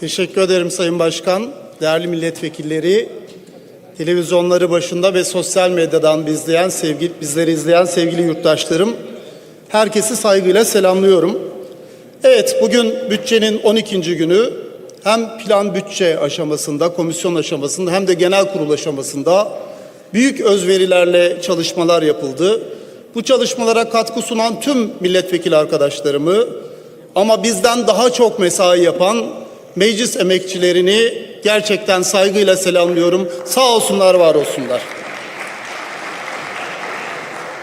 Teşekkür ederim Sayın Başkan, değerli milletvekilleri, televizyonları başında ve sosyal medyadan izleyen sevgili, bizleri izleyen sevgili yurttaşlarım, herkesi saygıyla selamlıyorum. Evet, bugün bütçenin 12. günü hem plan bütçe aşamasında, komisyon aşamasında hem de genel kurul aşamasında büyük özverilerle çalışmalar yapıldı. Bu çalışmalara katkı sunan tüm milletvekili arkadaşlarımı ama bizden daha çok mesai yapan meclis emekçilerini gerçekten saygıyla selamlıyorum. Sağ olsunlar, var olsunlar.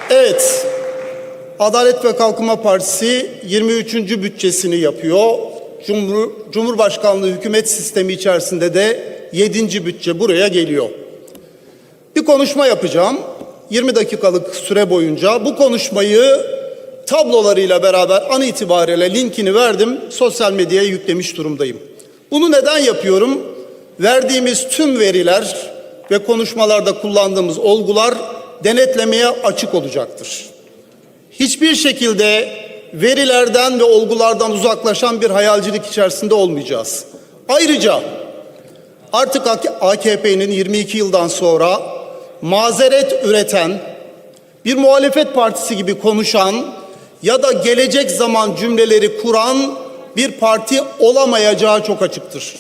Evet, Adalet ve Kalkınma Partisi 23. bütçesini yapıyor. Cumhur, Cumhurbaşkanlığı hükümet sistemi içerisinde de 7. bütçe buraya geliyor. Bir konuşma yapacağım. 20 dakikalık süre boyunca bu konuşmayı tablolarıyla beraber an itibariyle linkini verdim. Sosyal medyaya yüklemiş durumdayım. Bunu neden yapıyorum? Verdiğimiz tüm veriler ve konuşmalarda kullandığımız olgular denetlemeye açık olacaktır. Hiçbir şekilde verilerden ve olgulardan uzaklaşan bir hayalcilik içerisinde olmayacağız. Ayrıca artık AKP'nin 22 yıldan sonra mazeret üreten, bir muhalefet partisi gibi konuşan ya da gelecek zaman cümleleri kuran bir parti olamayacağı çok açıktır.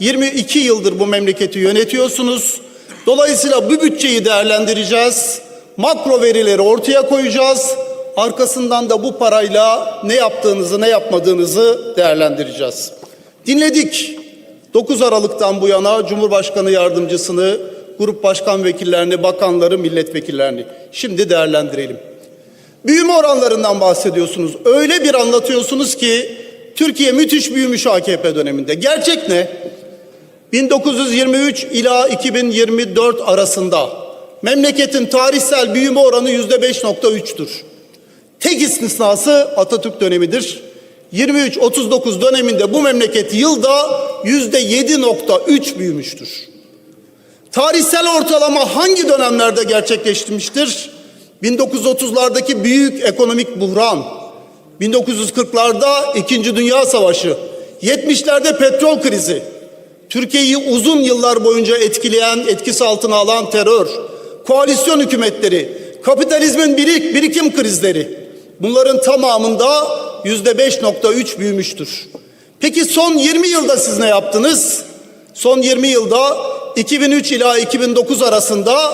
22 yıldır bu memleketi yönetiyorsunuz. Dolayısıyla bu bütçeyi değerlendireceğiz. Makro verileri ortaya koyacağız. Arkasından da bu parayla ne yaptığınızı, ne yapmadığınızı değerlendireceğiz. Dinledik. 9 Aralık'tan bu yana Cumhurbaşkanı yardımcısını, grup başkan vekillerini, bakanları, milletvekillerini. Şimdi değerlendirelim. Büyüme oranlarından bahsediyorsunuz. Öyle bir anlatıyorsunuz ki Türkiye müthiş büyümüş AKP döneminde. Gerçek ne? 1923 ila 2024 arasında memleketin tarihsel büyüme oranı yüzde 5.3'tür. Tek istisnası Atatürk dönemidir. 23-39 döneminde bu memleket yılda yüzde 7.3 büyümüştür. Tarihsel ortalama hangi dönemlerde gerçekleştirmiştir? 1930'lardaki büyük ekonomik buhran, 1940'larda İkinci Dünya Savaşı, 70'lerde petrol krizi, Türkiye'yi uzun yıllar boyunca etkileyen, etkisi altına alan terör, koalisyon hükümetleri, kapitalizmin birik, birikim krizleri bunların tamamında yüzde 5.3 büyümüştür. Peki son 20 yılda siz ne yaptınız? Son 20 yılda 2003 ila 2009 arasında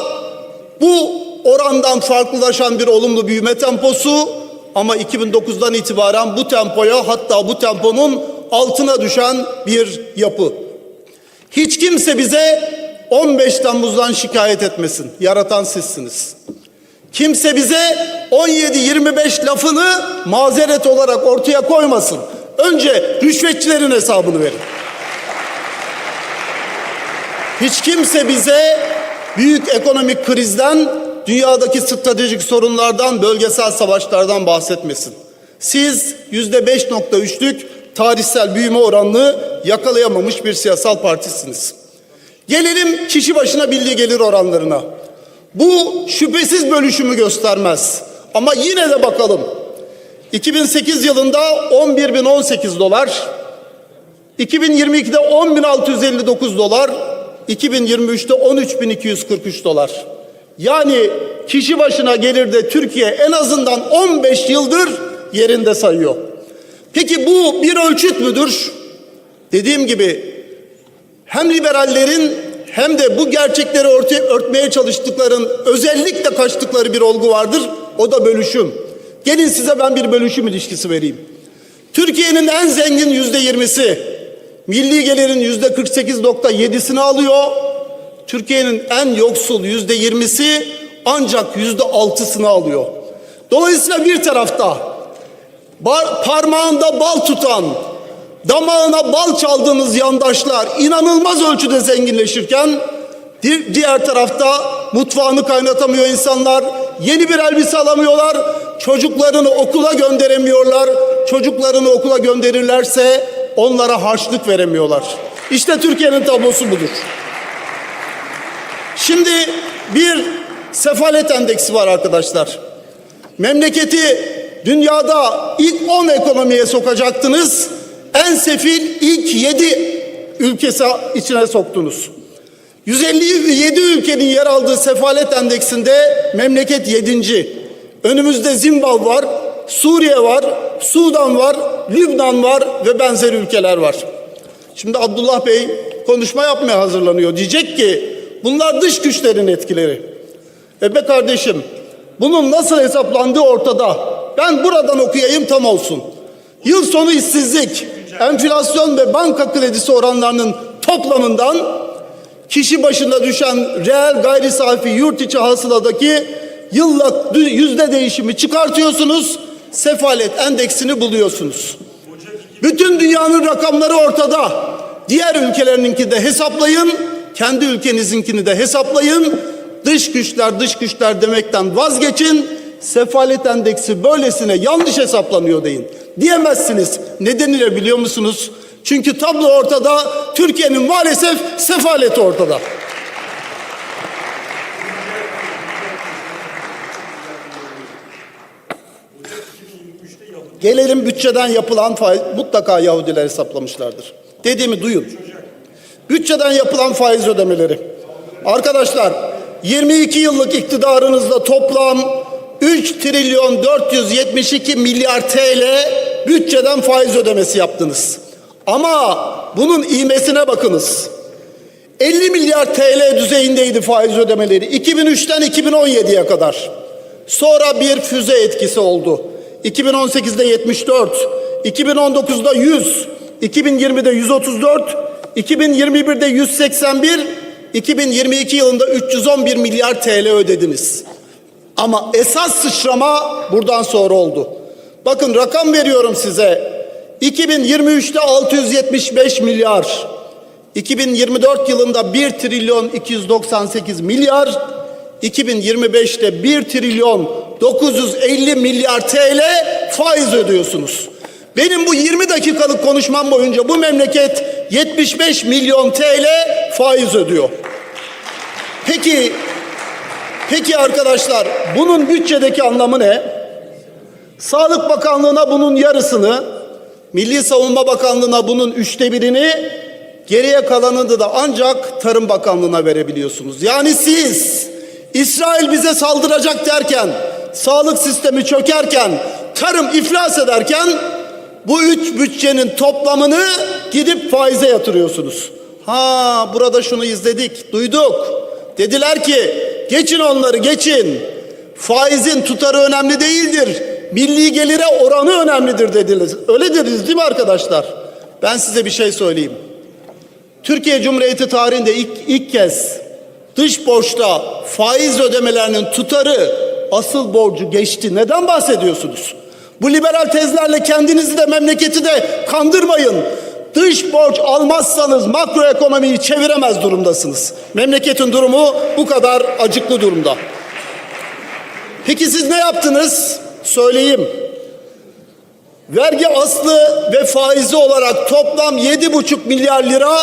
bu orandan farklılaşan bir olumlu büyüme temposu ama 2009'dan itibaren bu tempoya hatta bu temponun altına düşen bir yapı. Hiç kimse bize 15 Temmuz'dan şikayet etmesin. Yaratan sizsiniz. Kimse bize 17-25 lafını mazeret olarak ortaya koymasın. Önce rüşvetçilerin hesabını verin. Hiç kimse bize büyük ekonomik krizden, dünyadaki stratejik sorunlardan, bölgesel savaşlardan bahsetmesin. Siz yüzde 5.3'lük tarihsel büyüme oranını yakalayamamış bir siyasal partisiniz. Gelelim kişi başına milli gelir oranlarına. Bu şüphesiz bölüşümü göstermez. Ama yine de bakalım. 2008 yılında 11.018 dolar, 2022'de 10.659 dolar, 2023'te 13.243 dolar. Yani kişi başına gelirde Türkiye en azından 15 yıldır yerinde sayıyor. Peki bu bir ölçüt müdür? Dediğim gibi hem liberallerin hem de bu gerçekleri ortaya örtmeye çalıştıkların özellikle kaçtıkları bir olgu vardır. O da bölüşüm. Gelin size ben bir bölüşüm ilişkisi vereyim. Türkiye'nin en zengin yüzde yirmisi, milli gelirin yüzde 48.7'sini alıyor. Türkiye'nin en yoksul yüzde yirmisi ancak yüzde altısını alıyor. Dolayısıyla bir tarafta parmağında bal tutan, damağına bal çaldığınız yandaşlar inanılmaz ölçüde zenginleşirken diğer tarafta mutfağını kaynatamıyor insanlar, yeni bir elbise alamıyorlar, çocuklarını okula gönderemiyorlar. Çocuklarını okula gönderirlerse onlara harçlık veremiyorlar. İşte Türkiye'nin tablosu budur. Şimdi bir sefalet endeksi var arkadaşlar. Memleketi dünyada ilk 10 ekonomiye sokacaktınız. En sefil ilk 7 ülkesi içine soktunuz. 157 ülkenin yer aldığı sefalet endeksinde memleket 7. Önümüzde Zimbabwe var, Suriye var, Sudan var, Lübnan var ve benzeri ülkeler var. Şimdi Abdullah Bey konuşma yapmaya hazırlanıyor. Diyecek ki bunlar dış güçlerin etkileri. E be kardeşim bunun nasıl hesaplandığı ortada. Ben buradan okuyayım tam olsun. Yıl sonu işsizlik, enflasyon ve banka kredisi oranlarının toplamından kişi başına düşen reel gayri safi yurt içi hasıladaki yıllık yüzde değişimi çıkartıyorsunuz. Sefalet endeksini buluyorsunuz. Bütün dünyanın rakamları ortada. Diğer ülkelerininki de hesaplayın. Kendi ülkenizinkini de hesaplayın. Dış güçler dış güçler demekten vazgeçin. Sefalet endeksi böylesine yanlış hesaplanıyor deyin. Diyemezsiniz. Nedeniyle biliyor musunuz? Çünkü tablo ortada. Türkiye'nin maalesef sefaleti ortada. Gelelim bütçeden yapılan faiz, mutlaka Yahudiler hesaplamışlardır. Dediğimi duyun. Bütçeden yapılan faiz ödemeleri. Arkadaşlar 22 yıllık iktidarınızda toplam 3 trilyon 472 milyar TL bütçeden faiz ödemesi yaptınız. Ama bunun iğmesine bakınız. 50 milyar TL düzeyindeydi faiz ödemeleri 2003'ten 2017'ye kadar. Sonra bir füze etkisi oldu. 2018'de 74, 2019'da 100, 2020'de 134, 2021'de 181, 2022 yılında 311 milyar TL ödediniz. Ama esas sıçrama buradan sonra oldu. Bakın rakam veriyorum size. 2023'te 675 milyar, 2024 yılında 1 trilyon 298 milyar, 2025'te 1 trilyon 950 milyar TL faiz ödüyorsunuz. Benim bu 20 dakikalık konuşmam boyunca bu memleket 75 milyon TL faiz ödüyor. Peki Peki arkadaşlar bunun bütçedeki anlamı ne? Sağlık Bakanlığı'na bunun yarısını, Milli Savunma Bakanlığı'na bunun üçte birini, geriye kalanını da ancak Tarım Bakanlığı'na verebiliyorsunuz. Yani siz İsrail bize saldıracak derken, sağlık sistemi çökerken, tarım iflas ederken bu üç bütçenin toplamını gidip faize yatırıyorsunuz. Ha burada şunu izledik, duyduk. Dediler ki geçin onları geçin. Faizin tutarı önemli değildir. Milli gelire oranı önemlidir dediler. Öyle dediniz değil mi arkadaşlar? Ben size bir şey söyleyeyim. Türkiye Cumhuriyeti tarihinde ilk, ilk kez dış borçta faiz ödemelerinin tutarı asıl borcu geçti. Neden bahsediyorsunuz? Bu liberal tezlerle kendinizi de memleketi de kandırmayın. Dış borç almazsanız makroekonomiyi çeviremez durumdasınız. Memleketin durumu bu kadar acıklı durumda. Peki siz ne yaptınız? Söyleyeyim. Vergi aslı ve faizi olarak toplam 7,5 milyar lira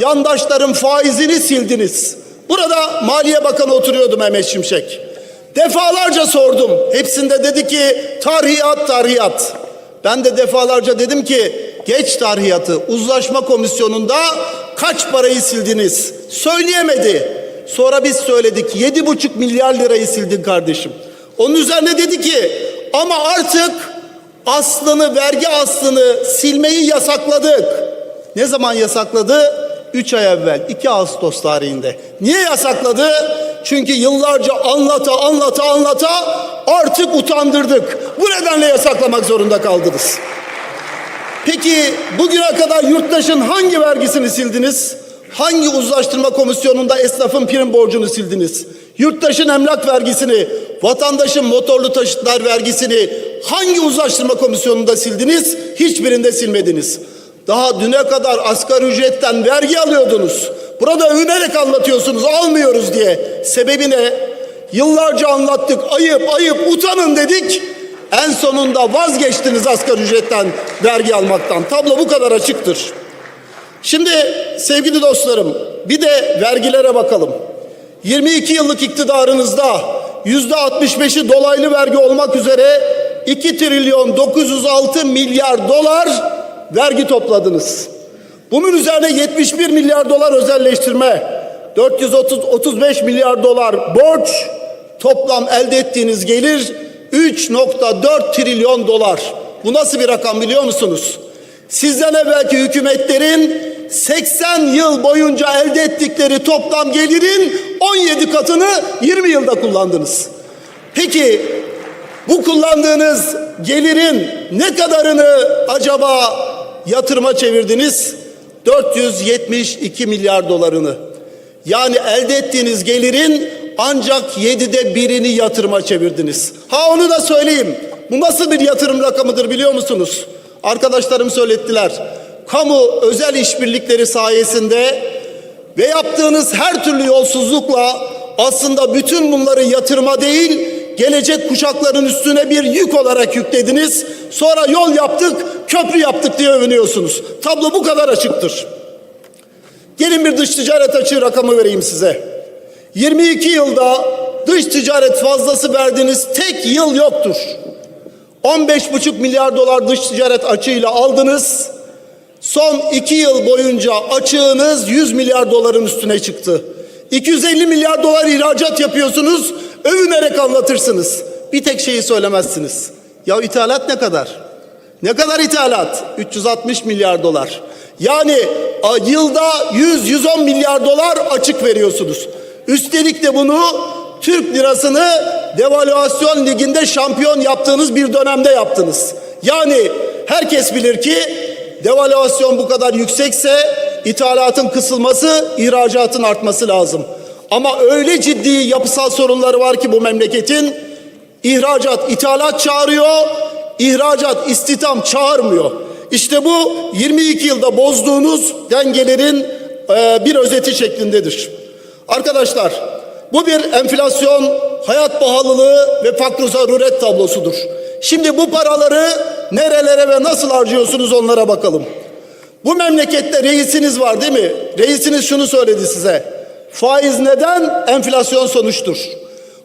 yandaşların faizini sildiniz. Burada Maliye Bakanı oturuyordu Mehmet Şimşek. Defalarca sordum. Hepsinde dedi ki tarhiyat tarhiyat. Ben de defalarca dedim ki geç tarhiyatı uzlaşma komisyonunda kaç parayı sildiniz? Söyleyemedi. Sonra biz söyledik yedi buçuk milyar lirayı sildin kardeşim. Onun üzerine dedi ki ama artık aslını vergi aslını silmeyi yasakladık. Ne zaman yasakladı? 3 ay evvel 2 Ağustos tarihinde. Niye yasakladı? Çünkü yıllarca anlata anlata anlata artık utandırdık. Bu nedenle yasaklamak zorunda kaldınız. Peki bugüne kadar yurttaşın hangi vergisini sildiniz? Hangi uzlaştırma komisyonunda esnafın prim borcunu sildiniz? Yurttaşın emlak vergisini, vatandaşın motorlu taşıtlar vergisini hangi uzlaştırma komisyonunda sildiniz? Hiçbirinde silmediniz. Daha düne kadar asgari ücretten vergi alıyordunuz. Burada övünerek anlatıyorsunuz almıyoruz diye. Sebebi ne? Yıllarca anlattık ayıp ayıp utanın dedik. En sonunda vazgeçtiniz asgari ücretten vergi almaktan. Tablo bu kadar açıktır. Şimdi sevgili dostlarım bir de vergilere bakalım. 22 yıllık iktidarınızda yüzde 65'i dolaylı vergi olmak üzere 2 trilyon 906 milyar dolar vergi topladınız. Bunun üzerine 71 milyar dolar özelleştirme, 435 milyar dolar borç, toplam elde ettiğiniz gelir 3.4 trilyon dolar. Bu nasıl bir rakam biliyor musunuz? Sizden evvelki hükümetlerin 80 yıl boyunca elde ettikleri toplam gelirin 17 katını 20 yılda kullandınız. Peki bu kullandığınız gelirin ne kadarını acaba yatırıma çevirdiniz? 472 milyar dolarını. Yani elde ettiğiniz gelirin ancak yedide birini yatırıma çevirdiniz. Ha onu da söyleyeyim. Bu nasıl bir yatırım rakamıdır biliyor musunuz? Arkadaşlarım söylettiler. Kamu özel işbirlikleri sayesinde ve yaptığınız her türlü yolsuzlukla aslında bütün bunları yatırıma değil, gelecek kuşakların üstüne bir yük olarak yüklediniz. Sonra yol yaptık, köprü yaptık diye övünüyorsunuz. Tablo bu kadar açıktır. Gelin bir dış ticaret açığı rakamı vereyim size. 22 yılda dış ticaret fazlası verdiğiniz tek yıl yoktur. 15,5 milyar dolar dış ticaret açığıyla aldınız. Son iki yıl boyunca açığınız 100 milyar doların üstüne çıktı. 250 milyar dolar ihracat yapıyorsunuz, övünerek anlatırsınız. Bir tek şeyi söylemezsiniz. Ya ithalat ne kadar? Ne kadar ithalat? 360 milyar dolar. Yani yılda 100-110 milyar dolar açık veriyorsunuz. Üstelik de bunu Türk lirasını devalüasyon liginde şampiyon yaptığınız bir dönemde yaptınız. Yani herkes bilir ki devalüasyon bu kadar yüksekse ithalatın kısılması, ihracatın artması lazım. Ama öyle ciddi yapısal sorunları var ki bu memleketin ihracat ithalat çağırıyor, ihracat istihdam çağırmıyor. İşte bu 22 yılda bozduğunuz dengelerin e, bir özeti şeklindedir. Arkadaşlar bu bir enflasyon, hayat pahalılığı ve fakr zaruret tablosudur. Şimdi bu paraları nerelere ve nasıl harcıyorsunuz onlara bakalım. Bu memlekette reisiniz var değil mi? Reisiniz şunu söyledi size. Faiz neden? Enflasyon sonuçtur.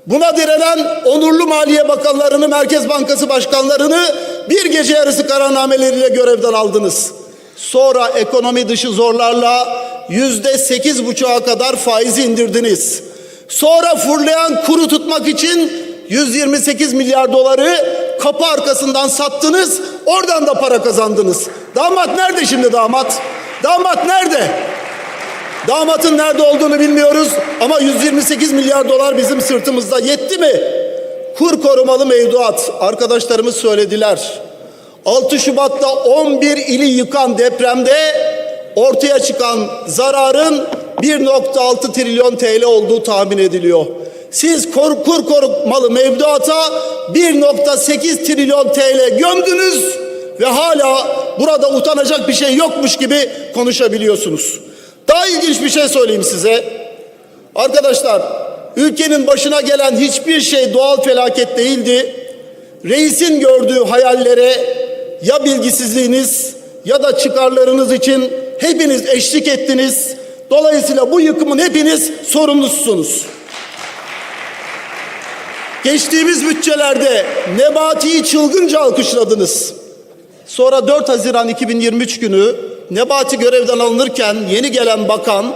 Buna direnen onurlu Maliye Bakanlarını, Merkez Bankası Başkanlarını bir gece yarısı kararnameleriyle görevden aldınız. Sonra ekonomi dışı zorlarla yüzde sekiz buçuğa kadar faizi indirdiniz. Sonra fırlayan kuru tutmak için 128 milyar doları kapı arkasından sattınız. Oradan da para kazandınız. Damat nerede şimdi damat? Damat nerede? Damatın nerede olduğunu bilmiyoruz ama 128 milyar dolar bizim sırtımızda yetti mi? Kur korumalı mevduat arkadaşlarımız söylediler. 6 Şubat'ta 11 ili yıkan depremde ortaya çıkan zararın 1.6 trilyon TL olduğu tahmin ediliyor. Siz kur, kur korumalı mevduata 1.8 trilyon TL gömdünüz ve hala burada utanacak bir şey yokmuş gibi konuşabiliyorsunuz. Daha ilginç bir şey söyleyeyim size. Arkadaşlar, ülkenin başına gelen hiçbir şey doğal felaket değildi. Reisin gördüğü hayallere ya bilgisizliğiniz ya da çıkarlarınız için hepiniz eşlik ettiniz. Dolayısıyla bu yıkımın hepiniz sorumlusunuz. Geçtiğimiz bütçelerde Nebati'yi çılgınca alkışladınız. Sonra 4 Haziran 2023 günü Nebati görevden alınırken yeni gelen bakan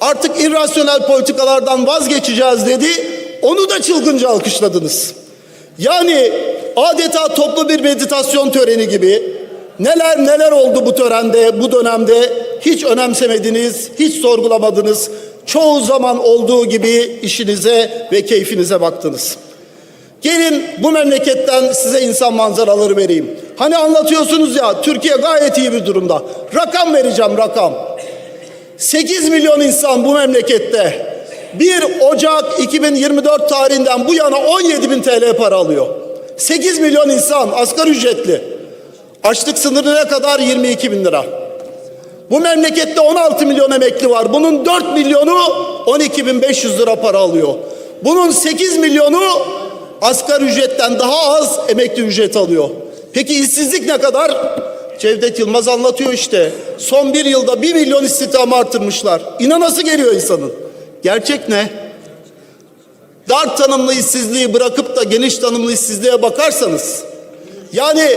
artık irrasyonel politikalardan vazgeçeceğiz dedi. Onu da çılgınca alkışladınız. Yani adeta toplu bir meditasyon töreni gibi neler neler oldu bu törende, bu dönemde hiç önemsemediniz, hiç sorgulamadınız. Çoğu zaman olduğu gibi işinize ve keyfinize baktınız. Gelin bu memleketten size insan manzaraları vereyim. Hani anlatıyorsunuz ya Türkiye gayet iyi bir durumda. Rakam vereceğim rakam. 8 milyon insan bu memlekette 1 Ocak 2024 tarihinden bu yana 17 bin TL para alıyor. 8 milyon insan asgari ücretli. Açlık sınırı ne kadar? 22 bin lira. Bu memlekette 16 milyon emekli var. Bunun 4 milyonu 12 bin 500 lira para alıyor. Bunun 8 milyonu asgari ücretten daha az emekli ücret alıyor. Peki işsizlik ne kadar? Cevdet Yılmaz anlatıyor işte. Son bir yılda bir milyon istihdamı artırmışlar. İnanası geliyor insanın. Gerçek ne? Dar tanımlı işsizliği bırakıp da geniş tanımlı işsizliğe bakarsanız yani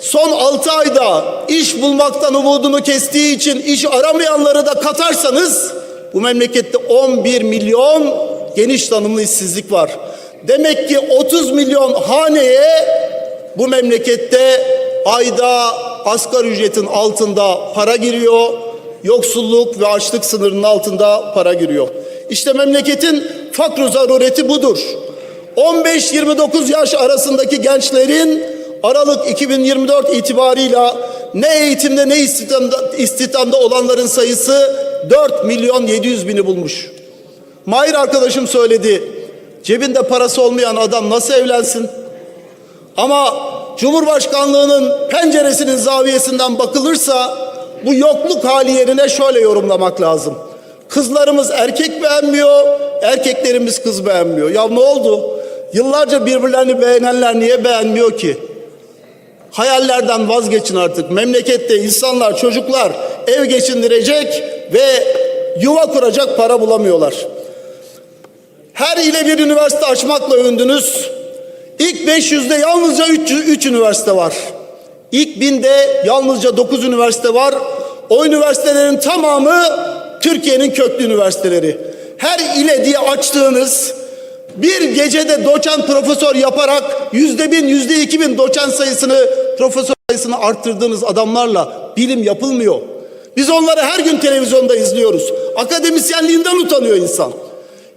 son 6 ayda iş bulmaktan umudunu kestiği için iş aramayanları da katarsanız bu memlekette 11 milyon geniş tanımlı işsizlik var. Demek ki 30 milyon haneye bu memlekette ayda asgari ücretin altında para giriyor. Yoksulluk ve açlık sınırının altında para giriyor. İşte memleketin fakr zarureti budur. 15-29 yaş arasındaki gençlerin Aralık 2024 itibarıyla ne eğitimde ne istihdamda, istihdamda olanların sayısı 4 milyon 700 bini bulmuş. Mahir arkadaşım söyledi. Cebinde parası olmayan adam nasıl evlensin? Ama Cumhurbaşkanlığının penceresinin zaviyesinden bakılırsa bu yokluk hali yerine şöyle yorumlamak lazım. Kızlarımız erkek beğenmiyor, erkeklerimiz kız beğenmiyor. Ya ne oldu? Yıllarca birbirlerini beğenenler niye beğenmiyor ki? Hayallerden vazgeçin artık. Memlekette insanlar, çocuklar ev geçindirecek ve yuva kuracak para bulamıyorlar. Her ile bir üniversite açmakla övündünüz. İlk 500'de yalnızca 3, 3 üniversite var. İlk 1000'de yalnızca 9 üniversite var. O üniversitelerin tamamı Türkiye'nin köklü üniversiteleri. Her ile diye açtığınız bir gecede doçent profesör yaparak yüzde bin, yüzde iki bin doçent sayısını, profesör sayısını arttırdığınız adamlarla bilim yapılmıyor. Biz onları her gün televizyonda izliyoruz. Akademisyenliğinden utanıyor insan.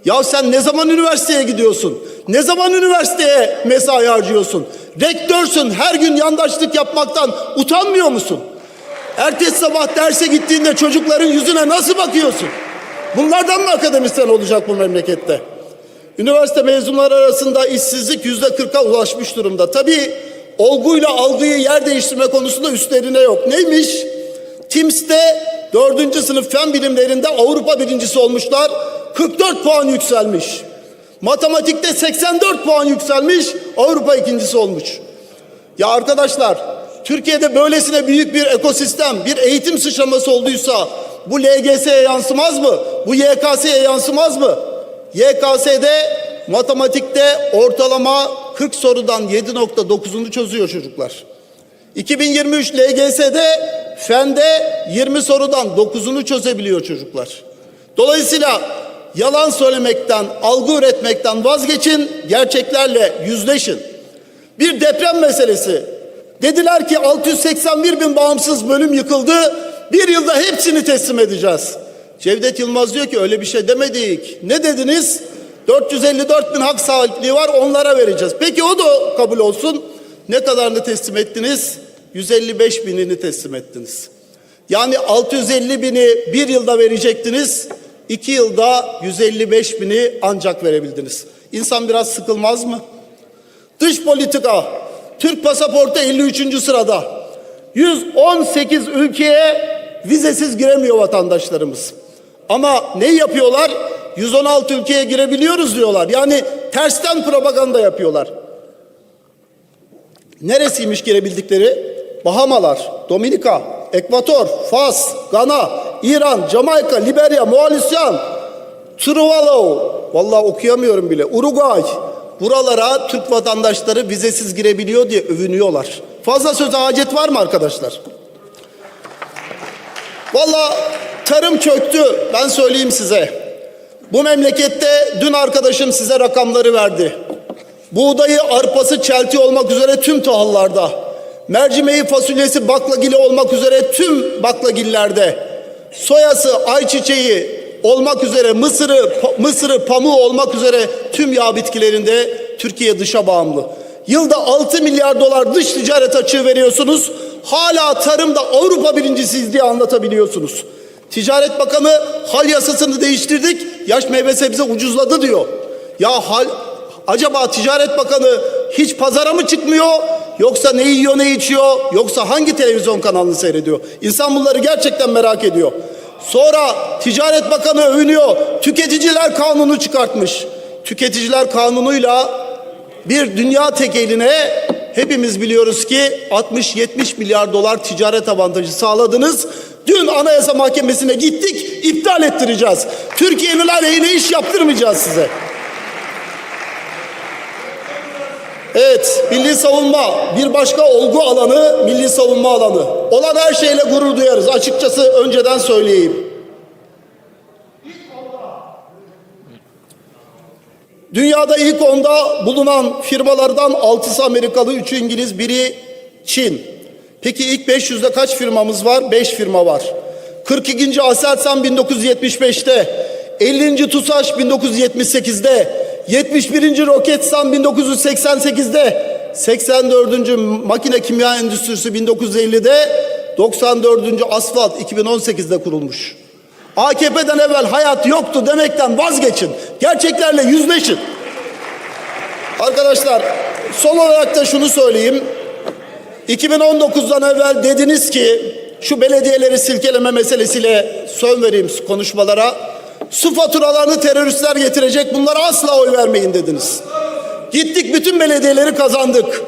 Ya sen ne zaman üniversiteye gidiyorsun? Ne zaman üniversiteye mesai harcıyorsun? Rektörsün her gün yandaşlık yapmaktan utanmıyor musun? Ertesi sabah derse gittiğinde çocukların yüzüne nasıl bakıyorsun? Bunlardan mı akademisyen olacak bu memlekette? Üniversite mezunları arasında işsizlik yüzde kırka ulaşmış durumda. Tabii olguyla algıyı yer değiştirme konusunda üstlerine yok. Neymiş? TIMS'te dördüncü sınıf fen bilimlerinde Avrupa birincisi olmuşlar. 44 puan yükselmiş. Matematikte 84 puan yükselmiş. Avrupa ikincisi olmuş. Ya arkadaşlar Türkiye'de böylesine büyük bir ekosistem, bir eğitim sıçraması olduysa bu LGS'ye yansımaz mı? Bu YKS'ye yansımaz mı? YKS'de matematikte ortalama 40 sorudan 7.9'unu çözüyor çocuklar. 2023 LGS'de fende 20 sorudan 9'unu çözebiliyor çocuklar. Dolayısıyla yalan söylemekten, algı üretmekten vazgeçin, gerçeklerle yüzleşin. Bir deprem meselesi. Dediler ki 681 bin bağımsız bölüm yıkıldı. Bir yılda hepsini teslim edeceğiz. Cevdet Yılmaz diyor ki öyle bir şey demedik. Ne dediniz? 454 bin hak sahipliği var onlara vereceğiz. Peki o da kabul olsun. Ne kadarını teslim ettiniz? 155 binini teslim ettiniz. Yani 650 bini bir yılda verecektiniz. İki yılda 155 bini ancak verebildiniz. İnsan biraz sıkılmaz mı? Dış politika. Türk pasaportu 53. sırada. 118 ülkeye vizesiz giremiyor vatandaşlarımız. Ama ne yapıyorlar? 116 ülkeye girebiliyoruz diyorlar. Yani tersten propaganda yapıyorlar. Neresiymiş girebildikleri? Bahamalar, Dominika, Ekvator, Fas, Gana, İran, Jamaika, Liberya, Moğolistan, Tuvalu, vallahi okuyamıyorum bile, Uruguay. Buralara Türk vatandaşları vizesiz girebiliyor diye övünüyorlar. Fazla söze hacet var mı arkadaşlar? Vallahi tarım çöktü. Ben söyleyeyim size. Bu memlekette dün arkadaşım size rakamları verdi. Buğdayı, arpası, çelti olmak üzere tüm tahıllarda, mercimeği, fasulyesi, baklagili olmak üzere tüm baklagillerde, soyası, ayçiçeği olmak üzere mısırı, mısırı, pamuğu olmak üzere tüm yağ bitkilerinde Türkiye dışa bağımlı. Yılda 6 milyar dolar dış ticaret açığı veriyorsunuz. Hala tarımda Avrupa birincisiyiz diye anlatabiliyorsunuz. Ticaret Bakanı hal yasasını değiştirdik. Yaş meyve sebze ucuzladı diyor. Ya hal acaba Ticaret Bakanı hiç pazara mı çıkmıyor? Yoksa ne yiyor ne içiyor? Yoksa hangi televizyon kanalını seyrediyor? İnsan bunları gerçekten merak ediyor. Sonra Ticaret Bakanı övünüyor. Tüketiciler kanunu çıkartmış. Tüketiciler kanunuyla bir dünya tekeline hepimiz biliyoruz ki 60-70 milyar dolar ticaret avantajı sağladınız. Dün Anayasa Mahkemesi'ne gittik, iptal ettireceğiz. Türkiye'nin aleyhine iş yaptırmayacağız size. Evet, milli savunma bir başka olgu alanı milli savunma alanı. Olan her şeyle gurur duyarız. Açıkçası önceden söyleyeyim. Dünyada ilk onda bulunan firmalardan 6'sı Amerikalı, 3'ü İngiliz, biri Çin. Peki ilk 500'de kaç firmamız var? 5 firma var. 42. Aselsan 1975'te, 50. TUSAŞ 1978'de, 71. Roketsan 1988'de, 84. Makine Kimya Endüstrisi 1950'de, 94. Asfalt 2018'de kurulmuş. AKP'den evvel hayat yoktu demekten vazgeçin. Gerçeklerle yüzleşin. Arkadaşlar son olarak da şunu söyleyeyim. 2019'dan evvel dediniz ki şu belediyeleri silkeleme meselesiyle son vereyim konuşmalara. Su faturalarını teröristler getirecek bunlara asla oy vermeyin dediniz. Gittik bütün belediyeleri kazandık.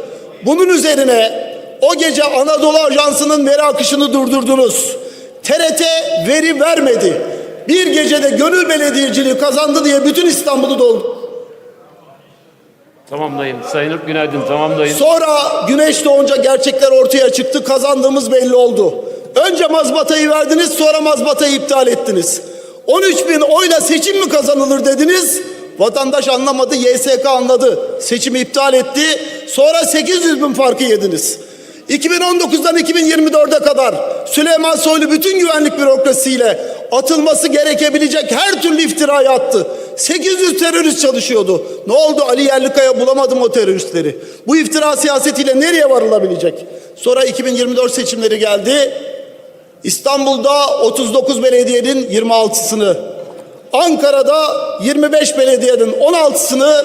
Bunun üzerine o gece Anadolu Ajansı'nın veri akışını durdurdunuz. TRT veri vermedi. Bir gecede gönül belediyeciliği kazandı diye bütün İstanbul'u doldu. Tamamlayın. Sayın Ürk günaydın. Tamamlayın. Sonra güneş doğunca gerçekler ortaya çıktı. Kazandığımız belli oldu. Önce mazbatayı verdiniz sonra mazbatayı iptal ettiniz. 13 bin oyla seçim mi kazanılır dediniz. Vatandaş anlamadı, YSK anladı. Seçimi iptal etti. Sonra 800 bin farkı yediniz. 2019'dan 2024'e kadar Süleyman Soylu bütün güvenlik bürokrasiyle atılması gerekebilecek her türlü iftirayı attı. 800 terörist çalışıyordu. Ne oldu Ali Yerlikaya bulamadım o teröristleri. Bu iftira siyasetiyle nereye varılabilecek? Sonra 2024 seçimleri geldi. İstanbul'da 39 belediyenin 26'sını, Ankara'da 25 belediyenin 16'sını,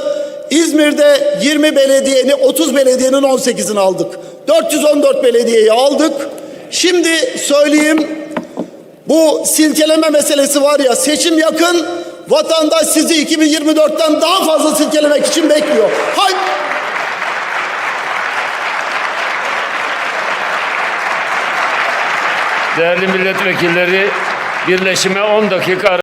İzmir'de 20 belediyenin 30 belediyenin 18'ini aldık. 414 belediyeyi aldık. Şimdi söyleyeyim bu silkeleme meselesi var ya seçim yakın vatandaş sizi 2024'ten daha fazla silkelemek için bekliyor. Hay Değerli milletvekilleri birleşime 10 dakika